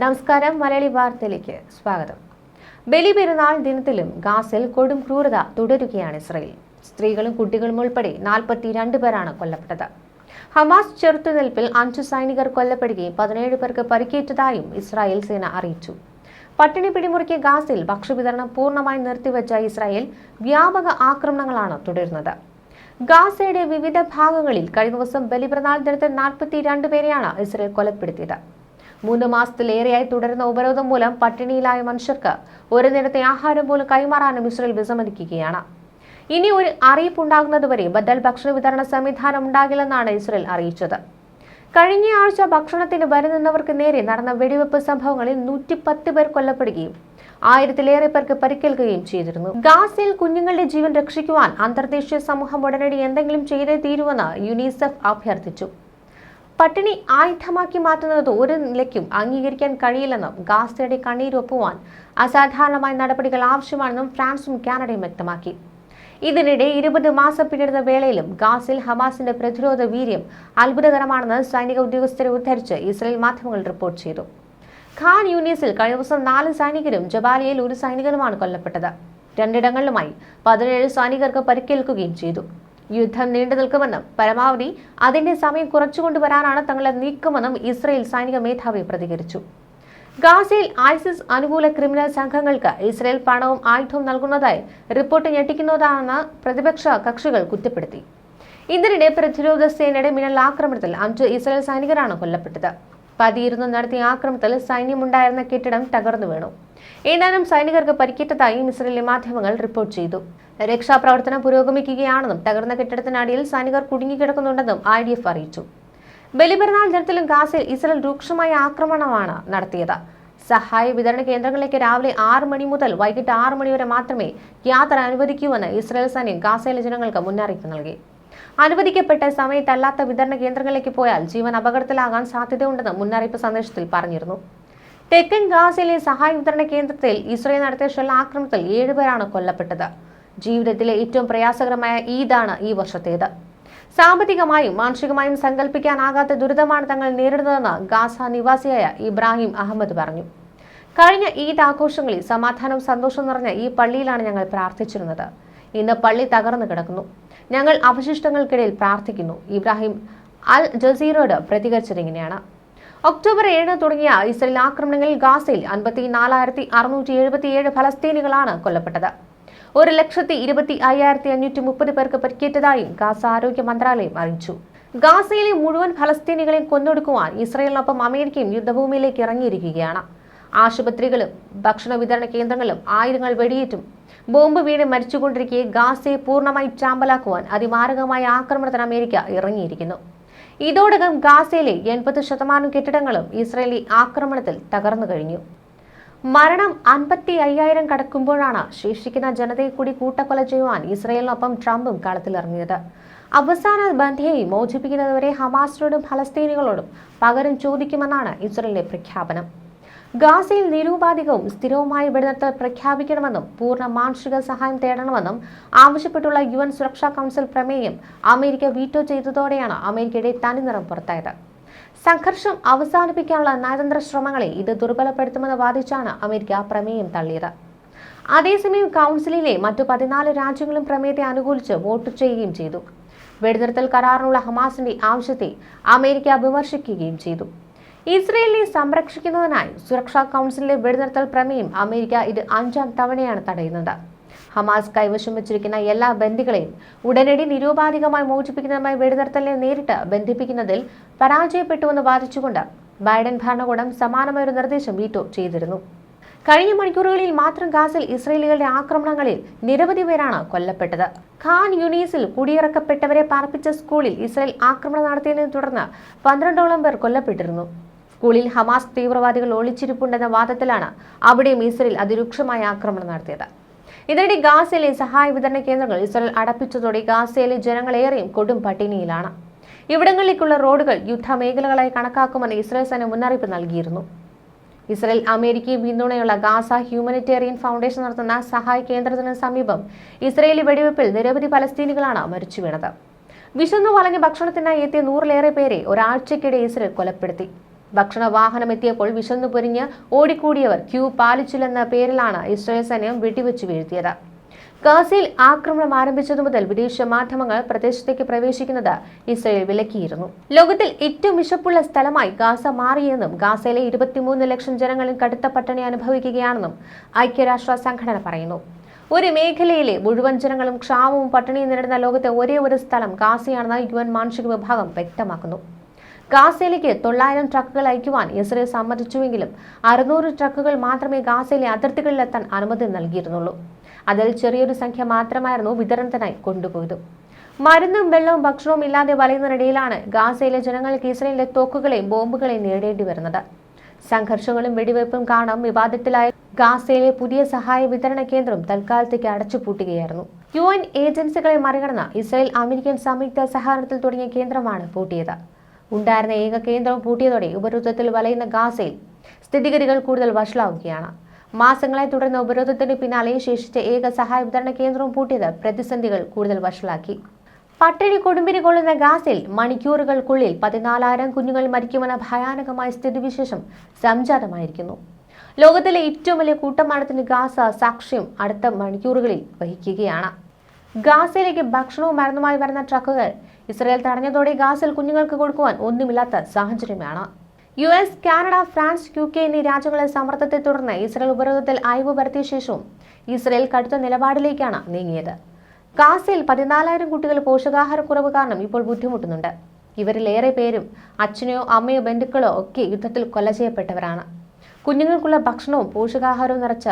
നമസ്കാരം മലയാളി വാർത്തയിലേക്ക് സ്വാഗതം. ബലിപെരുന്നാൾ ദിനത്തിലും ഗാസിൽ കൊടും ക്രൂരത തുടരുകയാണ് ഇസ്രയേൽ. സ്ത്രീകളും കുട്ടികളും ഉൾപ്പെടെ നാൽപ്പത്തിരണ്ട് പേരാണ് കൊല്ലപ്പെട്ടത്. ഹമാസ് ചെറുത്തുനിൽപ്പിൽ അഞ്ചു സൈനികർ കൊല്ലപ്പെടുകയും പതിനേഴ് പേർക്ക് പരിക്കേറ്റതായും ഇസ്രായേൽ സേന അറിയിച്ചു. പട്ടിണി പിടിമുറുക്കിയ ഗാസിൽ ഭക്ഷ്യവിതരണം പൂർണമായി നിർത്തിവെച്ച ഇസ്രായേൽ വ്യാപക ആക്രമണങ്ങളാണ് തുടരുന്നത്. ഗാസയുടെ വിവിധ ഭാഗങ്ങളിൽ കഴിഞ്ഞ ദിവസം ബലിപ്രനാൾ ദിനത്തിൽ നാൽപ്പത്തിരണ്ട് പേരെയാണ് ഇസ്രയേൽ കൊലപ്പെടുത്തിയത്. മൂന്ന് മാസത്തിലേറെയായി തുടരുന്ന ഉപരോധം മൂലം പട്ടിണിയിലായ മനുഷ്യർക്ക് ഒരു നേരത്തെ ആഹാരം പോലും കൈമാറാനും ഇസ്രയേൽ വിസമ്മതിക്കുകയാണ്. ഇനി ഒരു അറിയിപ്പ് ഉണ്ടാകുന്നതുവരെ ബദൽ ഭക്ഷണ വിതരണ സംവിധാനം ഉണ്ടാകില്ലെന്നാണ് ഇസ്രയേൽ അറിയിച്ചത്. കഴിഞ്ഞ ആഴ്ച ഭക്ഷണത്തിന് വരുന്നവർക്ക് നേരെ നടന്ന വെടിവെപ്പ് സംഭവങ്ങളിൽ നൂറ്റിപ്പത്ത് പേർ കൊല്ലപ്പെടുകയും ആയിരത്തിലേറെ പേർക്ക് പരിക്കേൽക്കുകയും ചെയ്തിരുന്നു. ഗാസയിൽ കുഞ്ഞുങ്ങളുടെ ജീവൻ രക്ഷിക്കുവാൻ അന്തർദേശീയ സമൂഹം ഉടനടി എന്തെങ്കിലും ചെയ്തേ തീരുവെന്ന് യുനിസെഫ് അഭ്യർത്ഥിച്ചു. പട്ടിണി ആയുധമാക്കി മാറ്റുന്നത് ഒരു നിലയ്ക്കും അംഗീകരിക്കാൻ കഴിയില്ലെന്നും ഗാസയുടെ കണ്ണീരൊപ്പുവാൻ അസാധാരണമായ നടപടികൾ ആവശ്യമാണെന്നും ഫ്രാൻസും കാനഡയും വ്യക്തമാക്കി. ഇതിനിടെ ഇരുപത് മാസം പിന്നിടുന്ന വേളയിലും ഗാസിൽ ഹമാസിന്റെ പ്രതിരോധ വീര്യം അത്ഭുതകരമാണെന്ന് സൈനിക ഉദ്യോഗസ്ഥരെ ഉദ്ധരിച്ച് ഇസ്രായേൽ മാധ്യമങ്ങൾ റിപ്പോർട്ട് ചെയ്തു. ഖാൻ യൂണിയസിൽ കഴിഞ്ഞ ദിവസം നാല് സൈനികരും ജബാലിയയിൽ ഒരു സൈനികനുമാണ് കൊല്ലപ്പെട്ടത്. രണ്ടിടങ്ങളിലുമായി പതിനേഴ് സൈനികർക്ക് പരിക്കേൽക്കുകയും ചെയ്തു. യുദ്ധം നീണ്ടു നിൽക്കുമെന്നും പരമാവധി അതിന്റെ സമയം കുറച്ചുകൊണ്ടുവരാനാണ് തങ്ങളുടെ നീക്കമെന്നും ഇസ്രയേൽ സൈനിക മേധാവി പ്രതികരിച്ചു. ഗാസയിൽ ഐസിസ് അനുകൂല ക്രിമിനൽ സംഘങ്ങൾക്ക് ഇസ്രയേൽ പണവും ആയുധവും നൽകുന്നതായി റിപ്പോർട്ട് ഞെട്ടിക്കുന്നതാണെന്ന് പ്രതിപക്ഷ കക്ഷികൾ കുറ്റപ്പെടുത്തി. ഇതിനിടെ പ്രതിരോധ സേനയുടെ മിന്നൽ ആക്രമണത്തിൽ അഞ്ച് ഇസ്രയേൽ സൈനികരാണ് കൊല്ലപ്പെട്ടത്. പതിയിരുന്ന് നടത്തിയ ആക്രമണത്തിൽ സൈന്യമുണ്ടായിരുന്ന കെട്ടിടം തകർന്നു വീണു. ഏതാനും സൈനികർക്ക് പരിക്കേറ്റതായും ഇസ്രയേലി മാധ്യമങ്ങൾ റിപ്പോർട്ട് ചെയ്തു. രക്ഷാപ്രവർത്തനം പുരോഗമിക്കുകയാണെന്നും തകർന്ന കെട്ടിടത്തിനടിയിൽ സൈനികർ കുടുങ്ങിക്കിടക്കുന്നുണ്ടെന്നും ഐ ഡി എഫ് അറിയിച്ചു. ബലിപെരുന്നാൾ ദിനത്തിലും ഗാസയിൽ ഇസ്രയേൽ രൂക്ഷമായ ആക്രമണമാണ് നടത്തിയത്. സഹായ വിതരണ കേന്ദ്രങ്ങളിലേക്ക് രാവിലെ ആറ് മണി മുതൽ വൈകിട്ട് ആറ് മണി വരെ മാത്രമേ യാത്ര അനുവദിക്കൂവെന്ന് ഇസ്രായേൽ സൈന്യം ഗാസയിലെ ജനങ്ങൾക്ക് മുന്നറിയിപ്പ് നൽകി. അനുവദിക്കപ്പെട്ട സമയത്തല്ലാത്ത വിതരണ കേന്ദ്രങ്ങളിലേക്ക് പോയാൽ ജീവൻ അപകടത്തിലാകാൻ സാധ്യതയുണ്ടെന്ന് മുന്നറിയിപ്പ് സന്ദേശത്തിൽ പറഞ്ഞിരുന്നു. തെക്കൻ ഗാസയിലെ സഹായ വിതരണ കേന്ദ്രത്തിൽ ഇസ്രയേൽ നടത്തിയ ഷെൽ ആക്രമണത്തിൽ ഏഴുപേരാണ് കൊല്ലപ്പെട്ടത്. ജീവിതത്തിലെ ഏറ്റവും പ്രയാസകരമായ ഈദാണ് ഈ വർഷത്തേത്. സാമ്പത്തികമായും മാനസികമായും സങ്കല്പിക്കാനാകാത്ത ദുരിതമാണ് തങ്ങൾ നേരിടുന്നതെന്ന് ഗാസ നിവാസിയായ ഇബ്രാഹിം അഹമ്മദ് പറഞ്ഞു. കഴിഞ്ഞ ഈദ് ആഘോഷങ്ങളിൽ സമാധാനവും സന്തോഷം നിറഞ്ഞ ഈ പള്ളിയിലാണ് ഞങ്ങൾ പ്രാർത്ഥിച്ചിരുന്നത്. ഇന്ന് പള്ളി തകർന്നു കിടക്കുന്നു. ഞങ്ങൾ അവശിഷ്ടങ്ങൾക്കിടയിൽ പ്രാർത്ഥിക്കുന്നു. ഇബ്രാഹിം അൽ ജസീറോട് പ്രതികരിച്ചത് ഇങ്ങനെയാണ് ഒക്ടോബർ ഏഴിന് തുടങ്ങിയ ഇസ്രയേൽ ആക്രമണങ്ങളിൽ ഗാസയിൽ അൻപത്തി നാലായിരത്തി അറുന്നൂറ്റി എഴുപത്തിയേഴ് ഫലസ്തീനികളാണ് കൊല്ലപ്പെട്ടത്. ഒരു ലക്ഷത്തി ഇരുപത്തി അയ്യായിരത്തി അഞ്ഞൂറ്റി മുപ്പത് പേർക്ക് പരിക്കേറ്റതായും ഗാസ ആരോഗ്യ മന്ത്രാലയം അറിയിച്ചു. ഗാസയിലെ മുഴുവൻ ഫലസ്തീനികളെയും കൊന്നൊടുക്കുവാൻ ഇസ്രയേലിനൊപ്പം അമേരിക്കയും യുദ്ധഭൂമിയിലേക്ക് ഇറങ്ങിയിരിക്കുകയാണ്. ആശുപത്രികളും ഭക്ഷണ വിതരണ കേന്ദ്രങ്ങളും ആയിരങ്ങൾ വെടിയേറ്റും. ബോംബ് വീണ് മരിച്ചുകൊണ്ടിരിക്കെ ഗാസയെ പൂർണമായി ചാമ്പലാക്കുവാൻ അതിമാരകമായ ആക്രമണത്തിന് അമേരിക്ക ഇറങ്ങിയിരിക്കുന്നു. ഇതോടകം ഗാസയിലെ എൺപത് ശതമാനം കെട്ടിടങ്ങളും ഇസ്രയേലി ആക്രമണത്തിൽ തകർന്നു കഴിഞ്ഞു. മരണം അൻപത്തി അയ്യായിരം കടക്കുമ്പോഴാണ് ശേഷിക്കുന്ന ജനതയെ കൂടി കൂട്ടക്കൊല ചെയ്യുവാൻ ഇസ്രയേലിനൊപ്പം ട്രംപും കളത്തിലിറങ്ങിയത്. അവസാന ബന്ധയെ മോചിപ്പിക്കുന്നതുവരെ ഹമാസിനോടും ഫലസ്തീനികളോടും പകരം ചോദിക്കുമെന്നാണ് ഇസ്രയേലിന്റെ പ്രഖ്യാപനം. ഗാസയിൽ നിരൂപാധികവും സ്ഥിരവുമായ വെടിനിർത്തൽ പ്രഖ്യാപിക്കണമെന്നും പൂർണ മാനുഷിക സഹായം തേടണമെന്നും ആവശ്യപ്പെട്ടുള്ള യു എൻ സുരക്ഷാ കൗൺസിൽ പ്രമേയം അമേരിക്ക വീറ്റോ ചെയ്തതോടെയാണ് അമേരിക്കയുടെ തനിനിറം പുറത്തായത്. സംഘർഷം അവസാനിപ്പിക്കാനുള്ള നയതന്ത്ര ശ്രമങ്ങളെ ഇത് ദുർബലപ്പെടുത്തുമെന്ന് വാദിച്ചാണ് അമേരിക്ക പ്രമേയം തള്ളിയത്. അതേസമയം കൗൺസിലിലെ മറ്റു പതിനാല് രാജ്യങ്ങളും പ്രമേയത്തെ അനുകൂലിച്ച് വോട്ട് ചെയ്യുകയും ചെയ്തു. വെടിനിർത്തൽ കരാറിനുള്ള ഹമാസിന്റെ ആവശ്യത്തെ അമേരിക്ക വിമർശിക്കുകയും ചെയ്തു. ഇസ്രയേലിനെ സംരക്ഷിക്കുന്നതിനായി സുരക്ഷാ കൗൺസിലിലെ വെടിനിർത്തൽ പ്രമേയം അമേരിക്ക ഇത് അഞ്ചാം തവണയാണ് തടയുന്നത്. ഹമാസ് കൈവശം വെച്ചിരിക്കുന്ന എല്ലാ ബന്ദികളെയും ഉടനടി നിരൂപാധികമായി മോചിപ്പിക്കുന്നതുമായി വെടിനിർത്തലിനെ നേരിട്ട് ബന്ധിപ്പിക്കുന്നതിൽ പരാജയപ്പെട്ടുവെന്ന് വാദിച്ചുകൊണ്ട് ബൈഡൻ ഭരണകൂടം സമാനമായൊരു നിർദ്ദേശം വീറ്റോ ചെയ്തിരുന്നു. കഴിഞ്ഞ മണിക്കൂറുകളിൽ മാത്രം ഗാസിൽ ഇസ്രയേലികളുടെ ആക്രമണങ്ങളിൽ നിരവധി പേരാണ് കൊല്ലപ്പെട്ടത്. ഖാൻ യുനീസിൽ കുടിയിറക്കപ്പെട്ടവരെ പാർപ്പിച്ച സ്കൂളിൽ ഇസ്രയേൽ ആക്രമണം നടത്തിയതിനെ തുടർന്ന് പന്ത്രണ്ടോളം പേർ കൊല്ലപ്പെട്ടിരുന്നു. സ്കൂളിൽ ഹമാസ് തീവ്രവാദികൾ ഒളിച്ചിരിപ്പുണ്ടെന്ന വാദത്തിലാണ് അവിടെയും ഇസ്രയേൽ അതിരൂക്ഷമായ ആക്രമണം നടത്തിയത്. ഇതിനിടെ ഗാസയിലെ സഹായ വിതരണ കേന്ദ്രങ്ങൾ ഇസ്രയേൽ അടപ്പിച്ചതോടെ ഗാസയിലെ ജനങ്ങളേറെയും കൊടും പട്ടിണിയിലാണ്. ഇവിടങ്ങളിലേക്കുള്ള റോഡുകൾ യുദ്ധമേഖലകളായി കണക്കാക്കുമെന്ന് ഇസ്രായേൽ സേന മുന്നറിയിപ്പ് നൽകിയിരുന്നു. ഇസ്രായേൽ അമേരിക്കയും പിന്തുണയുള്ള ഗാസ ഹ്യൂമനിറ്റേറിയൻ ഫൗണ്ടേഷൻ നടത്തുന്ന സഹായ കേന്ദ്രത്തിന് സമീപം ഇസ്രയേലി വെടിവെപ്പിൽ നിരവധി പലസ്തീനികളാണ് മരിച്ചു വീണത്. വിശന്നു വളഞ്ഞ ഭക്ഷണത്തിനായി എത്തിയ നൂറിലേറെ പേരെ ഒരാഴ്ചക്കിടെ ഇസ്രയേൽ കൊലപ്പെടുത്തി. ഭക്ഷണ വാഹനം എത്തിയപ്പോൾ വിശന്നു പൊരിഞ്ഞ് ഓടിക്കൂടിയവർ ക്യൂ പാലിച്ചില്ലെന്ന പേരിലാണ് ഇസ്രായേൽ സൈന്യം വെടിവെച്ച് വീഴ്ത്തിയത്. ഗാസയിൽ ആക്രമണം ആരംഭിച്ചതു മുതൽ വിദേശ മാധ്യമങ്ങൾ പ്രദേശത്തേക്ക് പ്രവേശിക്കുന്നത് ഇസ്രയേൽ വിലക്കിയിരുന്നു. ലോകത്തിൽ ഏറ്റവും വിശപ്പുള്ള സ്ഥലമായി ഗാസ മാറിയെന്നും ഗാസയിലെ ഇരുപത്തിമൂന്ന് ലക്ഷം ജനങ്ങളിൽ കടുത്ത പട്ടിണി അനുഭവിക്കുകയാണെന്നും ഐക്യരാഷ്ട്ര സംഘടന പറയുന്നു. ഒരു മേഖലയിലെ മുഴുവൻ ജനങ്ങളും ക്ഷാമവും പട്ടിണിയും നേരിടുന്ന ലോകത്തെ ഒരേ ഒരു സ്ഥലം ഗാസയാണെന്ന് യു എൻ മാനുഷിക വിഭാഗം വ്യക്തമാക്കുന്നു. ഗാസയിലേക്ക് തൊള്ളായിരം ട്രക്കുകൾ അയക്കുവാൻ ഇസ്രയേൽ സമ്മതിച്ചുവെങ്കിലും അറുന്നൂറ് ട്രക്കുകൾ മാത്രമേ ഗാസയിലെ അതിർത്തികളിലെത്താൻ അനുമതി നൽകിയിരുന്നുള്ളൂ. അതിൽ ചെറിയൊരു സംഖ്യ മാത്രമായിരുന്നു വിതരണത്തിനായി കൊണ്ടുപോയത്. മരുന്നും വെള്ളവും ഭക്ഷണവും ഇല്ലാതെ വലയുന്നതിനിടയിലാണ് ഗാസയിലെ ജനങ്ങൾക്ക് ഇസ്രയേലിലെ തോക്കുകളെയും ബോംബുകളെയും നേടേണ്ടി വരുന്നത്. സംഘർഷങ്ങളും വെടിവയ്പും കാരണം വിവാദത്തിലായ ഗാസയിലെ പുതിയ സഹായ വിതരണ കേന്ദ്രം തൽക്കാലത്തേക്ക് അടച്ചുപൂട്ടുകയായിരുന്നു. യു എൻ ഏജൻസികളെ മറികടന്ന ഇസ്രായേൽ അമേരിക്കൻ സംയുക്ത സഹകരണത്തിൽ തുടങ്ങിയ കേന്ദ്രമാണ് പൂട്ടിയത്. ഉണ്ടായിരുന്ന ഏക കേന്ദ്രം പൂട്ടിയതോടെ ഉപരോധത്തിൽ വലയുന്ന ഗാസയിൽ സ്ഥിതിഗതികൾ കൂടുതൽ വഷളാവുകയാണ്. മാസങ്ങളെ തുടർന്ന ഉപരോധത്തിന് പിന്നാലെ ശേഷിച്ച ഏക സഹായ വിതരണ കേന്ദ്രവും പൂട്ടിയത് പ്രതിസന്ധികൾ കൂടുതൽ വഷളാക്കി. പട്ടിണി കൊടുമ്പിരി കൊള്ളുന്ന ഗാസിൽ മണിക്കൂറുകൾക്കുള്ളിൽ പതിനാലായിരം കുഞ്ഞുങ്ങൾ മരിക്കുമെന്ന ഭയാനകമായ സ്ഥിതിവിശേഷം സംജാതമായിരിക്കുന്നു. ലോകത്തിലെ ഏറ്റവും വലിയ കൂട്ടമാണത്തിന് ഗാസ സാക്ഷ്യം അടുത്ത മണിക്കൂറുകളിൽ വഹിക്കുകയാണ്. ഗാസയിലേക്ക് ഭക്ഷണവും മരുന്നുമായി വരുന്ന ട്രക്കുകൾ ഇസ്രായേൽ തടഞ്ഞതോടെ ഗാസിൽ കുഞ്ഞുങ്ങൾക്ക് കൊടുക്കുവാൻ ഒന്നുമില്ലാത്ത സാഹചര്യമാണ്. U S Canada France U K എന്നീ രാജ്യങ്ങളെ സമ്മർദ്ദത്തെ തുടർന്ന് ഇസ്രയേൽ ഉപരോധത്തിൽ അയവ് വരുത്തിയ ശേഷവും ഇസ്രയേൽ കടുത്ത നിലപാടിലേക്കാണ് നീങ്ങിയത്. ഗാസയിൽ പതിനാലായിരം കുട്ടികൾ പോഷകാഹാരക്കുറവ് കാരണം ഇപ്പോൾ ബുദ്ധിമുട്ടുന്നുണ്ട്. ഇവരിലേറെ പേരും അച്ഛനെയോ അമ്മയോ ബന്ധുക്കളോ ഒക്കെ യുദ്ധത്തിൽ കൊല ചെയ്യപ്പെട്ടവരാണ്. കുഞ്ഞുങ്ങൾക്കുള്ള ഭക്ഷണവും പോഷകാഹാരവും നിറച്ച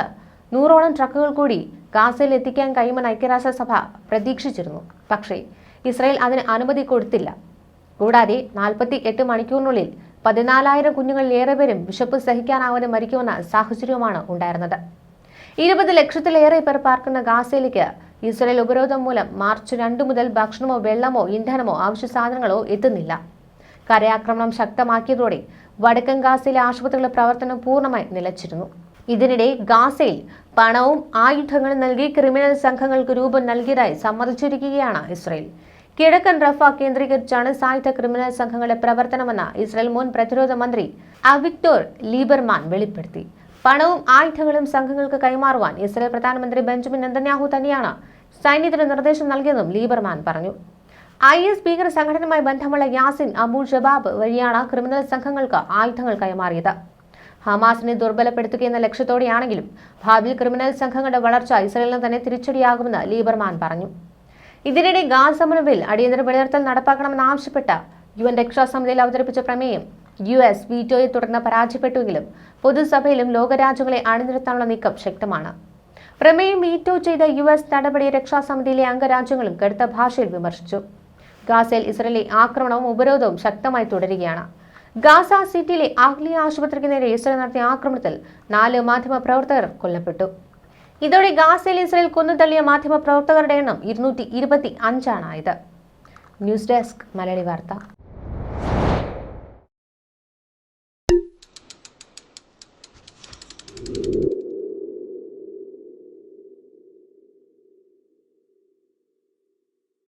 നൂറോളം ട്രക്കുകൾ കൂടി ഗാസയിൽ എത്തിക്കാൻ കഴിയുമെന്ന് ഐക്യരാഷ്ട്രസഭ പ്രതീക്ഷിച്ചിരുന്നു. പക്ഷേ ഇസ്രായേൽ അതിന് അനുമതി കൊടുത്തില്ല. കൂടാതെ നാൽപ്പത്തി എട്ട് മണിക്കൂറിനുള്ളിൽ പതിനാലായിരം കുഞ്ഞുങ്ങളിലേറെ പേരും വിശപ്പ് സഹിക്കാനാവാതെ മരിക്കുമെന്ന സാഹചര്യവുമാണ് ഉണ്ടായിരുന്നത്. ഇരുപത് ലക്ഷത്തിലേറെ പേർ പാർക്കുന്ന ഗാസയിലേക്ക് ഇസ്രായേൽ ഉപരോധം മൂലം മാർച്ച് രണ്ട് മുതൽ ഭക്ഷണമോ വെള്ളമോ ഇന്ധനമോ ആവശ്യ സാധനങ്ങളോ എത്തുന്നില്ല. കരയാക്രമണം ശക്തമാക്കിയതോടെ വടക്കൻ ഗാസയിലെ ആശുപത്രികളുടെ പ്രവർത്തനം പൂർണമായി നിലച്ചിരുന്നു. ഇതിനിടെ ഗാസയിൽ പണവും ആയുധങ്ങളും നൽകി ക്രിമിനൽ സംഘങ്ങൾക്ക് രൂപം നൽകിയതായി സമ്മതിച്ചിരിക്കുകയാണ് ഇസ്രായേൽ. കിഴക്കൻ റഫ കേന്ദ്രീകരിച്ചാണ് സായുധ ക്രിമിനൽ സംഘങ്ങളുടെ പ്രവർത്തനമെന്ന് ഇസ്രായേൽ മുൻ പ്രതിരോധ മന്ത്രി അവിക്ടോർ ലീബർമാൻ വെളിപ്പെടുത്തി. പണവും ആയുധങ്ങളും സംഘങ്ങൾക്ക് കൈമാറുവാൻ ഇസ്രായേൽ പ്രധാനമന്ത്രി ബെഞ്ചമിൻ നെതന്യാഹു തന്നെയാണ് സൈന്യത്തിന് നിർദ്ദേശം നൽകിയതെന്നും ലീബർമാൻ പറഞ്ഞു. ഐ എസ് ഭീകര സംഘടനയുമായി ബന്ധമുള്ള യാസിൻ അബു ഷബാബ് വഴിയാണ് ക്രിമിനൽ സംഘങ്ങൾക്ക് ആയുധങ്ങൾ കൈമാറിയത്. ഹമാസിനെ ദുർബലപ്പെടുത്തുകയെന്ന ലക്ഷ്യത്തോടെയാണെങ്കിലും ഭാവിയിൽ ക്രിമിനൽ സംഘങ്ങളുടെ വളർച്ച ഇസ്രയേലിന് തന്നെ തിരിച്ചടിയാകുമെന്ന് ലീബർമാൻ പറഞ്ഞു. ഇതിനിടെ ഗാസ സമരവിൽ അടിയന്തര വെടിനിർത്തൽ നടപ്പാക്കണമെന്നാവശ്യപ്പെട്ട യു എൻ രക്ഷാസമിതിയിൽ അവതരിപ്പിച്ച പ്രമേയം യു എസ് വീറ്റോയെ തുടർന്ന് പരാജയപ്പെട്ടുവെങ്കിലും പൊതുസഭയിലും ലോകരാജ്യങ്ങളെ അണിനിരത്താനുള്ള നീക്കം ശക്തമാണ്. പ്രമേയം വീറ്റോ ചെയ്ത യു എസ് നടപടി രക്ഷാസമിതിയിലെ അംഗരാജ്യങ്ങളും കടുത്ത ഭാഷയിൽ വിമർശിച്ചു. ഗാസയിൽ ഇസ്രയേലി ആക്രമണവും ഉപരോധവും ശക്തമായി തുടരുകയാണ്. ഗാസ സിറ്റിയിലെ ആഗ്ലിയ ആശുപത്രിക്ക് നേരെ ഇസ്രയേൽ നടത്തിയ ആക്രമണത്തിൽ നാല് മാധ്യമ പ്രവർത്തകർ കൊല്ലപ്പെട്ടു. ഇതോടെ ഗാസയിൽ ഇസ്രയേൽ കൊന്നുതള്ളിയ മാധ്യമ പ്രവർത്തകരുടെ എണ്ണം ഇരുന്നൂറ്റി ഇരുപത്തി അഞ്ചാണ് ആയത്. ന്യൂസ് ഡെസ്ക് മലയാളി വാർത്ത.